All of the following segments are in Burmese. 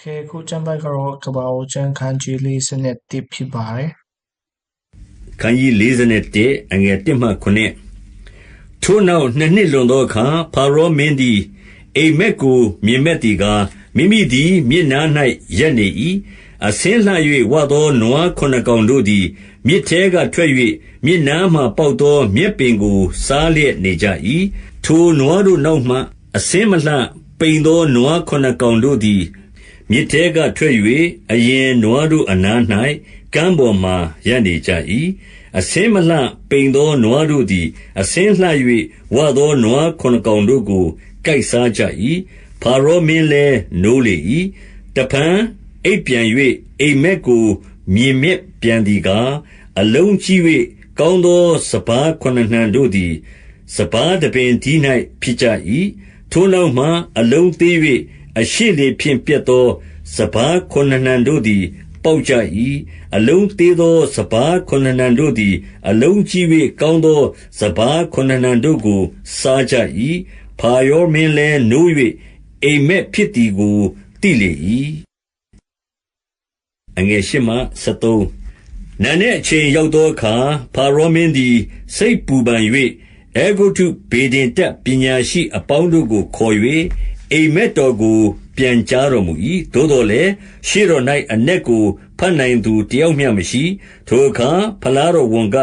เคခုကျမ်းပိုက်ကတော့ကပ္ပအိုကျမ်းခန်းကြီးလေးစနစ်တစ်ဖြစ်ပါတယ်ခန်းကြီး41အငယ်1မှ9ထိုနောက်နှစ်နှစ်လွန်သောအခါဖာရောမင်းသည်အိမ်မက်ကိုမြင်မဲ့သည်ကားမိမိသည်မျက်နှာ၌ရက်နေ၏အစင်းလှ၍ဝသောနွားခုနစ်ကောင်တို့သည်မြစ်ထဲကထွက်၍မျက်နှာမှပေါက်သောမြက်ပင်ကိုစားလျက်နေကြ၏ထိုနွားတို့နောက်မှအစင်းမလှပိန်သောနွားခုနစ်ကောင်တို့သည် မြစ်ထဲကထွက်၍အရင်နွားတို့အနား၌ကမ်းပေါ်မှာ ရပ်နေကြ၏အစင်းမလှပိန်သောနွားတို့သည်အစင်းလှ၍ဝသောနွားခုနစ်ကောင်တို့ကို ကိုက်စားကြ၏ဖာရောမင်းလည်း နိုးလေ၏တဖန်အိပ်ပြန်၍အိမ်မက်ကို မြင်မြက်ပြန်သည်ကား အလုံးကြီး၍ကောင်းသောစပားခုနစ်နှံတို့သည် စပါးတပင်ဒီ၌ဖြစ်ကြ၏ထိုနောက်မှ အလုံးသေး၍ အရှိလေဖြင့်ပြတ်သော စပါးခုနစ်နှံတို့သည် ပေါက်ကြ၏အလုံးသေးသော စပါးခုနစ်နှံတို့သည် အလုံးကြီး၍ကောင်းသော စပါးခုနစ်နှံတို့ကို စားကြ၏ဖာရောမင်းလည်းနိုး၍အိမ်မက်ဖြစ်သည်ကို သိလေ၏အငယ်ရှိမှ73နံနက်အချိန်ရောက်သောအခါ ဖာရောမင်းသည် စိတ်ပူပန်၍အဲဂုတ္တုဗေဒင်တတ်ပညာရှိအပေါင်းတို့ကို ခေါ်၍ အိမ်မက်တော်ကို ပြန်ကြားတော်မူ၏သို့တော်လည်း ရှေ့တော်၌အ내ကို ဘတ်နိုင်သူတယောက်မျှမရှိ ထိုအခါ ဖလားတော်ဝန်က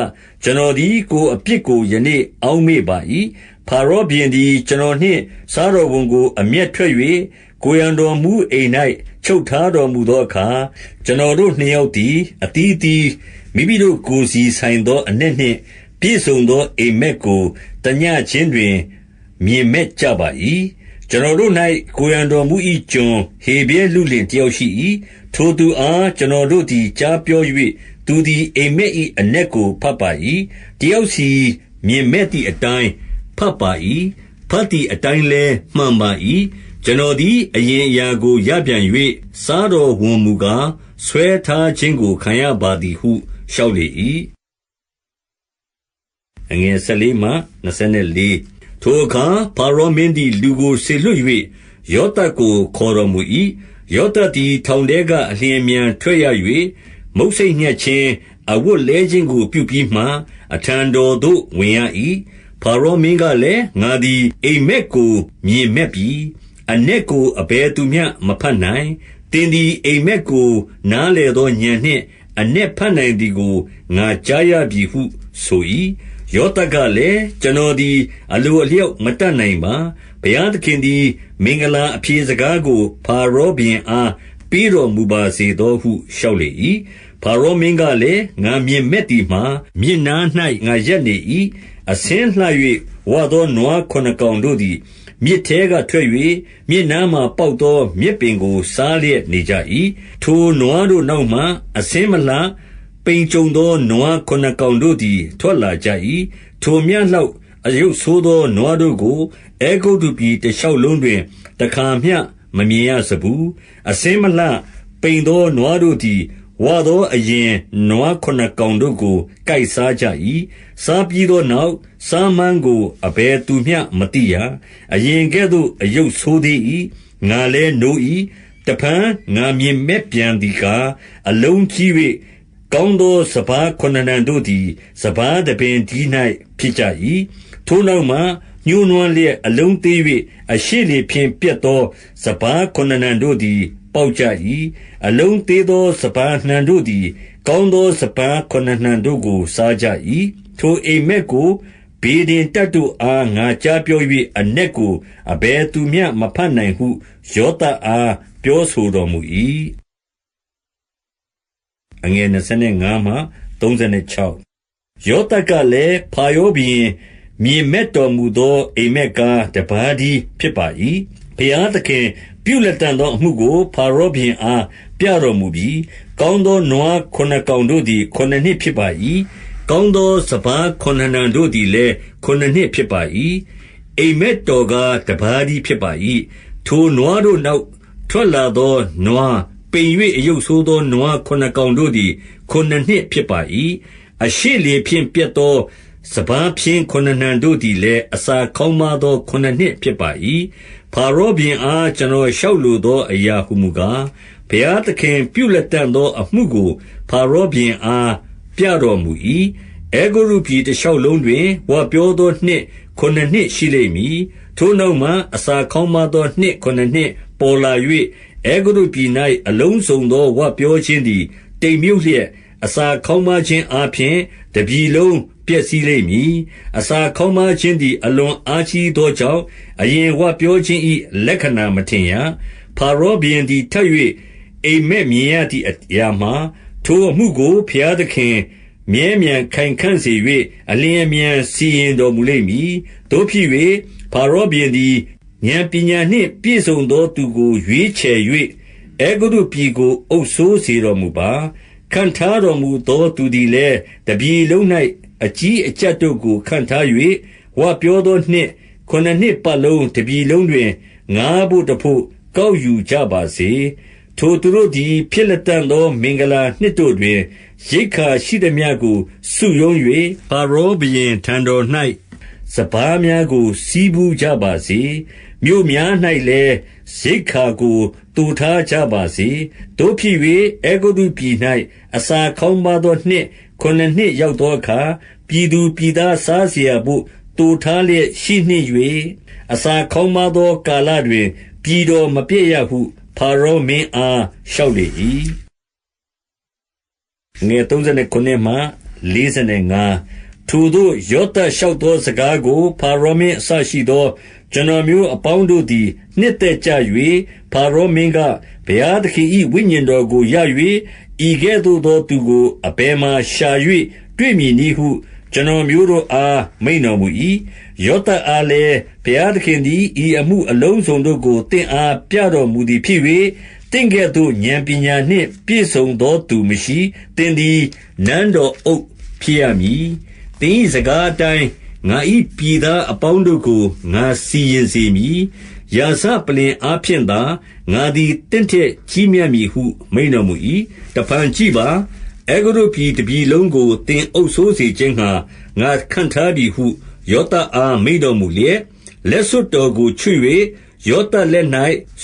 ကျွန်တော်သည် ကိုယ်အပြစ်ကို ယနေ့အောက်မေ့ပါ၏ဖာရောဘုရင်သည် ကျွန်တော်နှင့် စားတော်ဝန်ကို အမျက်ထွက်၍ကိုယ်ရံတော်မူအိမ်၌ချုပ်ထားတော်မူသောအခါ ကျွန်တော်တို့နှစ်ယောက်သည် အသီးအသီး မိမိတို့ကိုယ်စီဆိုင်သောအ내နှင့် ပြည့်စုံသော အိမ်မက်ကို တညချင်းတွင် မြင်မက်ကြပါ၏ ကျွန်တော်တို့၌ကိုယ်ရံတော်မူ၏ကျွန်ဟေဘဲလူလင် တယောက်ရှိ၏ထိုသူအား ကျွန်တော်တို့သည် ကြားပြော၍သူသည် အိမ်မက်၏အ내ကိုဖတ်ပါ၏တယောက်စီမြင်မက်သည့်အတိုင်းဖတ်ပါ၏ဖတ်သည့်အတိုင်းလည်း မှန်ပါ၏ကျွန်တော်သည် အရင်အရာကို ရပြန်၍စားတော်ဝန်မူကား ဆွဲထားခြင်းကို ခံရပါသည်ဟု လျှောက်လေ၏အငယ်14မှ24 ထိုအခါဖာရောမင်းသည် လူကိုဆေလွတ်၍ယောသတ်ကို ခေါ်တော်မူ၏ယောသတ်သည် ထောင်ထဲက အလျင်အမြန်ထွက်ရ၍မုတ်ဆိတ်ညှက်ခြင်း အဝတ်လဲခြင်းကို ပြုပြီးမှ အထံတော်သို့ ဝင်ရ၏ဖာရောမင်းကလည်း ငါသည် အိမ်မက်ကို မြင်မက်ပြီအ내ကို အဘယ်သူမျှမဖတ်နိုင်တင်းသည် အိမ်မက်ကို နားလေသောညံနှင့်အ내ဖတ်နိုင်သည်ကို ငါကြားရပြီဟု ဆို၏ ယောသကလည်း ကျွန်တော်သည် အလိုအလျောက် မတတ်နိုင်ပါ ဘုရားသခင်သည် မင်္ဂလာအဖြေစကားကိုဖာရောဘင်အား ပေးတော်မူပါစေသောဟု လျှောက်လေ၏ဖာရောမင်းကလည်း ငါမြင်မဲ့သည်မှာ မြင်နာ၌ငါရက်နေ၏အစင်းလှ၍ဝါသောနွားခုနကောင်တို့သည် မြစ်ထဲကထွက်၍မြစ်နားမှပေါက်သော မြက်ပင်ကို စားလျက်နေကြ၏ထိုနွားတို့နောက်မှအစင်းမလှ ပိန်ကြုံသောနွားခုနစ်ကောင်တို့သည် ထွက်လာကြ၏ထိုမျှလောက်အယုတ်ဆိုးသော နွားတို့ကို အဲဂုတ်တုပြည်တလျှောက်လုံးတွင် တခါမျှ မမြင်ရစဘူးအစင်းမလှပိန်သော နွားတို့သည်ဝါသောအရင်နွားခုနစ်ကောင်တို့ကို ကိုက်စားကြ၏စားပြီးသောနောက် စားမန်းကို အဘယ်သူမျှ မသိရ အရင်ကဲ့သို့အယုတ်ဆိုးသေး၏ငါလည်းနိုး၏တဖန် ငါမြင်မဲ့ပြန်သည်ကား အလုံးကြီး၍ ကောင်းသော စပါးခုနစ်နံတို့သည် စပါးတပင်ဒီ၌ဖြစ်ကြ၏ထိုနောက်မှညှိုးနွမ်းလျက် အလုံးသေး၍အရှိလေဖြင့် ပြတ်သော စပါးခုနစ်နံတို့သည် ပေါက်ကြ၏အလုံးသေးသော စပါးနှံတို့သည် ကောင်းသော စပါးခုနစ်နှံတို့ကို စားကြ၏ထိုအိမ်မက်ကို ဗေဒင်တတ်တို့အား ငါကြားပြော၍အ내ကို အဘယ်သူမျှမဖတ်နိုင်ဟု ယောသအား ပြောဆိုတော်မူ၏ အငယ်25မှ36ယောသကလည်းဖာယောဘီမြင်မဲ့တော်မူသောအိမ်မက်ကားတပါးဒီဖြစ်ပါ၏ဘုရားသခင်ပြုလက်တန်သောအမှုကိုဖာရောဘင်အားပြတော်မူပြီးကောင်းသောနွားခုနစ်ကောင်တို့သည်ခုနစ်နှစ်ဖြစ်ပါ၏ကောင်းသောစပားခုနစ်နှံတို့သည်လည်းခုနစ်နှစ်ဖြစ်ပါ၏အိမ်မက်တော်ကားတပါးဒီဖြစ်ပါ၏ထိုနွားတို့နောက်ထွက်လာသောနွား ပိန်၍အယုတ်ဆိုးသော နွားခုနစ်ကောင်တို့သည် ခုနစ်နှစ်ဖြစ်ပါ၏အရှိလေဖြင့်ပြတ်သော စပားဖြင်းခုနစ်နှံတို့သည်လည်း အစာခေါင်းမသော ခုနစ်နှစ်ဖြစ်ပါ၏ဖဖာရောဘုရင်အား ကျွန်တော်လျှောက်လိုသော အရာဟူမူကား၊ဘုရားသခင်ပြုလက်တံ့သောအမှုကိုဖာရောဘုရင်အား ပြတော်မူ၏။အဲဂုတ္တုပြည်တရှောက်လုံးတွင် ဝပြောသော နှစ်ခုနစ်နှစ်ရှိလိမ့်မည်။ထိုနောက်မှ အစာခေါင်းပါးသော နှစ်ခုနစ်နှစ် ပေါ်လာ၍၊အဲဂုတ္တုပြည်၌အလုံးစုံသော ဝပြောခြင်းသည် တိမ်မြုပ်လျက်၊အစာခေါင်းပါးခြင်းအားဖြင့် တပြည်လုံးပျက်စီးလိမ့်မည်။အစာခေါင်းပါးခြင်းသည် အလွန်အားကြီးသောကြောင့်၊အရင်ဝပြောခြင်း၏လက္ခဏာမထင်ရ။ဖာရောဘုရင်သည် ထပ်၍အိပ်မက်မြင်ရသည် အရာမှာ၊ထိုအမှုကို ဘုရားသခင် မြဲမြံခိုင်ခံ့စေ၍၊အလျင်အမြန် စီရင်တော်မူလိမ့်မည်။သို့ဖြစ်၍၊ဖာရောဘုရင်သည် ဥာဏ်ပညာနှင့် ပြည့်စုံသောသူကို ရွေးချယ်၍၊အဲဂုတ္တုပြည်ကို အုပ်စိုးစေတော်မူပါ။ခန့်ထားတော်မူသော သူသည်လည်း၊တပြည်လုံး၌အကြီးအကြပ်တို့ကို ခန့်ထား၍၊ဝပြောသောနှစ် ခုနစ်နှစ်ပတ်လုံး တပြည်လုံးတွင် ငါးဘို့တဘို့ ကောက်ယူကြပါစေ။ထိုသူတို့သည် ဖြစ်လတံ့သော မင်္ဂလာနှစ်တို့တွင် ရိက္ခာရှိသမျှကို စုရုံး၍၊ဖာရောဘုရင်ထံတော်၌စပါးများကို ဆည်းဖူးကြပါစေ။မြို့များ၌လည်း ရိက္ခာကို သိုထားကြပါစေ။သို့ဖြစ်၍၊အဲဂုတ္တုပြည်၌အစာခေါင်းပါးသောနှစ်ခုနစ်နှစ်ရောက်သောအခါ၊ပြည်သူပြည်သား စားစရာဘို့ သိုထားလျက်ရှိနှင့်၍၊အစာခေါင်းပါးသော ကာလတွင် ပြည်တော်မပျက်ရဟုဖာရောမင်းအား လျှောက်လေ၏။ ထိုသို့ယောသပ်လျှောက်သောစကားကိုဖာရောမင်းအစရှိသော ကျွန်တော်မျိုးအပေါင်းတို့သည် နှစ်သက်ကြ၍၊ဖာရောမင်းက၊ဘုရားသခင်၏ဝိညာဉ်တော်ကိုရ၍၊ဤကဲ့သို့သောသူကို အဘယ်မှာရှာ၍တွေ့မည်နည်းဟု ကျွန်တော်မျိုးတို့အား မိန့်တော်မူ၏။ယောသပ်အားလည်း၊ဘုရားသခင်သည် ဤအမှုအလုံးစုံတို့ကို သင့်အားပြတော်မူသည်ဖြစ်၍၊သင့်ကဲ့သို့ ဥာဏ်ပညာနှင့်ပြည့်စုံသောသူမရှိ။သင်သည် နန်းတော်အုပ်ဖြစ်ရမည်။ သင်၏စကားအတိုင်းငါ၏ပြည်သားအပေါင်းတို့ကို ငါစီရင်စေမည်။ရာဇပလ္လင်အားဖြင့်သာ ငါသည် သင့်ထက်ကြီးမြတ်မည်ဟု မိန့်တော်မူ၏။တဖန်ကြည့်ပါ။အဲဂုတ္တုပြည်တပြည်လုံးကို သင်အုပ်စိုးစေခြင်းငှါ ငါခန့်ထားပြီဟု ယောသပ်အား မိန့်တော်မူလျက်၊လက်စွပ်တော်ကို ချွတ်၍ယောသပ်လက်၌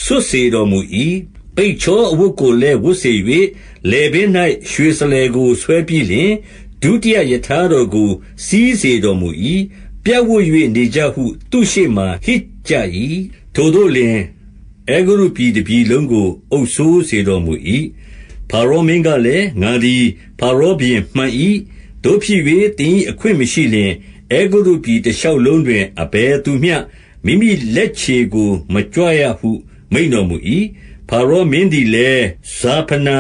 စွပ်စေတော်မူ၏။ပိတ်ချောအဝတ်ကိုလည်း ဝတ်စေ၍၊လည်ပင်း၌ရွှေစလည်ကို ဆွဲပြီးလျှင်၊ ဒုတိယရထားတော်ကို စီးစေတော်မူ၏။ပြပ်ဝပ်၍နေကြဟု သူ့ရှေ့မှာ ဟစ်ကြ၏။ထိုသို့လျှင်၊အဲဂုတ္တုပြည်တပြည်လုံးကို အုပ်စိုးစေတော်မူ၏။ဖာရောမင်းကလည်း၊ငါသည်ဖာရောဘုရင် မှန်၏။သို့ဖြစ်၍သင်၏အခွင့်မရှိလျှင်၊အဲဂုတ္တုပြည် တရှောက်လုံးတွင် အဘယ်သူမျှ မိမိလက်ခြေကို မကြွရဟု မိန့်တော်မူ၏။ဖာရောမင်းသည်လည်း၊ဇာဖနာ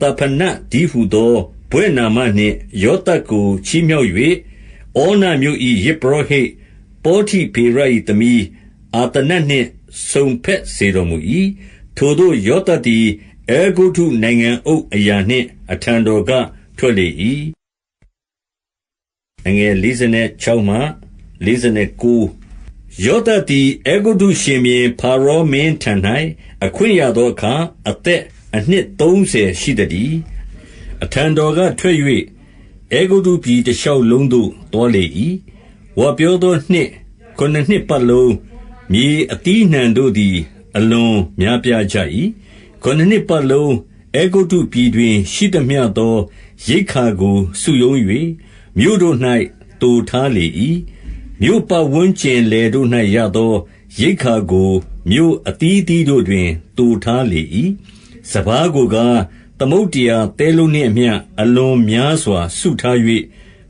သဖနတည်းဟူသော ဘွဲ့နာမနှင့် ယောသပ်ကို ချီးမြှောက်၍၊ဩနမြို့၏ယဇ်ပုရောဟိတ် ပေါတိဖေရ၏သမီး အာသနတ်နှင့် စုံဘက်စေတော်မူ၏။ထိုသို့ ယောသပ်သည် အဲဂုတ္တုနိုင်ငံအုပ်အရာနှင့် အထံတော်က ထွက်လေ၏။ယောသပ်သည် အဲဂုတ္တုရှင်ဘုရင် ဖာရောမင်းထံ၌အခွင့်ရသောအခါ အသက်အနှစ်သုံးဆယ်ရှိသတည်း။ အထံတော်ကထွက်၍အဲဂုတ္တုပြည်တရှောက်လုံးသို့ သွားလေ၏။ဝပြောသောနှစ်ခုနစ်နှစ်ပတ်လုံး မြေအသီးအနှံတို့သည် အလွန်များပြားကြ၏။ခုနစ်နှစ်ပတ်လုံး အဲဂုတ္တုပြည်တွင် ရှိသမျှသော ရိက္ခာကို စုရုံး၍မြို့တို့၌သိုထားလေ၏။မြို့ပတ်ဝန်းကျင်လယ်တို့၌ရသော ရိက္ခာကို မြို့အသီးအသီးတို့တွင် သိုထားလေ၏။စပါးကိုကား၊ သမုဒ္ဒရာသဲလုံးနှင့်အမျှ အလွန်များစွာ စုထား၍၊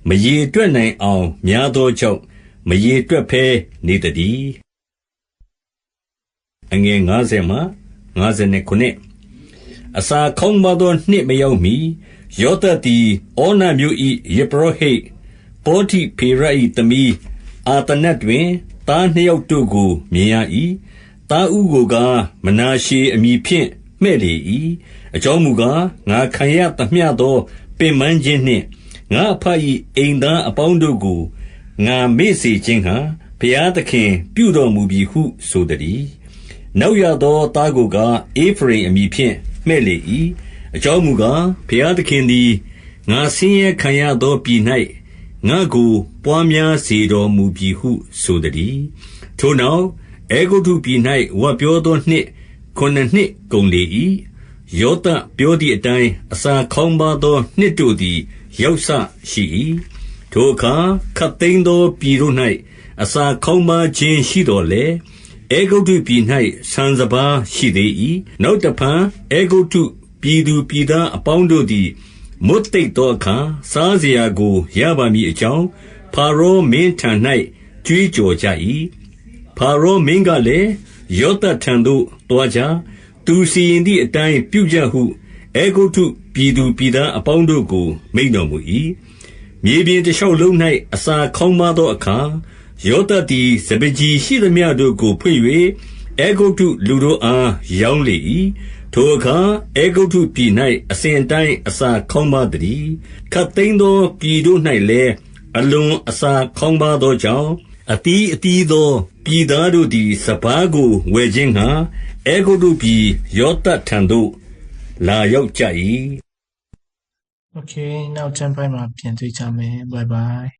မရေတွက်နိုင်အောင် များသောကြောင့် မရေတွက်ဘဲနေသတည်း။အစာခေါင်းပါးသောနှစ်မရောက်မှီ၊ယောသပ်သည် ဩနမြို့၏ယဇ်ပုရောဟိတ်ပေါတိဖေရ၏သမီး အာသနတ်တွင် သားနှစ်ယောက်တို့ကို မြင်ရ၏။သားဦးကိုကား၊မနာရှေအမည်ဖြင့် မှည့်လေ၏။ အကြောင်းမူကား၊ငါခံရသမျှသော ပင်ပန်းခြင်းနှင့် ငါ့အဘ၏အိမ်သားအပေါင်းတို့ကို ငါမေ့စေခြင်းငှါ ဘုရားသခင်ပြုတော်မူပြီဟု ဆိုသတည်း။နောက်ရသော သားကိုကား၊ဧဖရိမ်အမည်ဖြင့် မှည့်လေ၏။အကြောင်းမူကား၊ဘုရားသခင်သည် ငါဆင်းရဲခံရသောပြည်၌ငါ့ကိုပွားများစေတော်မူပြီဟု ဆိုသတည်း။ထိုနောက် အဲဂုတ္တုပြည်၌ဝပ်ပြောသောနှစ်ခုနစ်နှစ်ကုန်လေ၏။ ယောသပ်ပြောသည်အတိုင်း အစာခေါင်းပါးသော နှစ်တို့သည် ရောက်စရှိ၏။ထိုအခါ ခပ်သိမ်းသောပြည်တို့၌အစာခေါင်းပါးခြင်းရှိသော်လည်း၊အဲဂုတ္တုပြည်၌ဆန်စပါးရှိသေး၏။နောက်တဖန် အဲဂုတ္တုပြည်သူပြည်သားအပေါင်းတို့သည် မွတ်သိပ်သောအခါ စားစရာကို ရပါမည်အကြောင်းဖာရောမင်းထံ၌ကြွေးကြော်ကြ၏။ဖာရောမင်းကလည်း၊ယောသပ်ထံသို့ သွားကြ။ သူစီရင်သည်အတိုင်း ပြုကြဟု အဲဂုတ္တုပြည်သူပြည်သားအပေါင်းတို့ကို မိန့်တော်မူ၏။မြေပြင်တရှောက်လုံး၌အစာခေါင်းပါးသောအခါ ယောသပ်သည် စပါးကျီရှိသမျှတို့ကို ဖွင့်၍အဲဂုတ္တုလူတို့အား ရောင်းလေ၏။ထိုအခါ အဲဂုတ္တုပြည်၌အစဉ်အတိုင်း အစာခေါင်းပါးသတည်း။ခပ်သိမ်းသော ပြည်တို့၌လည်း အလွန်အစာခေါင်းပါးသောကြောင့်၊ အသီးအသီးသော ပြည်သားတို့သည် စပါးကို ဝယ်ခြင်းငှါ အဲဂုတ္တုပြည်ယောသပ်ထံသို့ လာရောက်ကြ၏။ Okay နောက်ကျမ်းပိုင်းမှာ ပြန်တွေ့ကြမယ် bye bye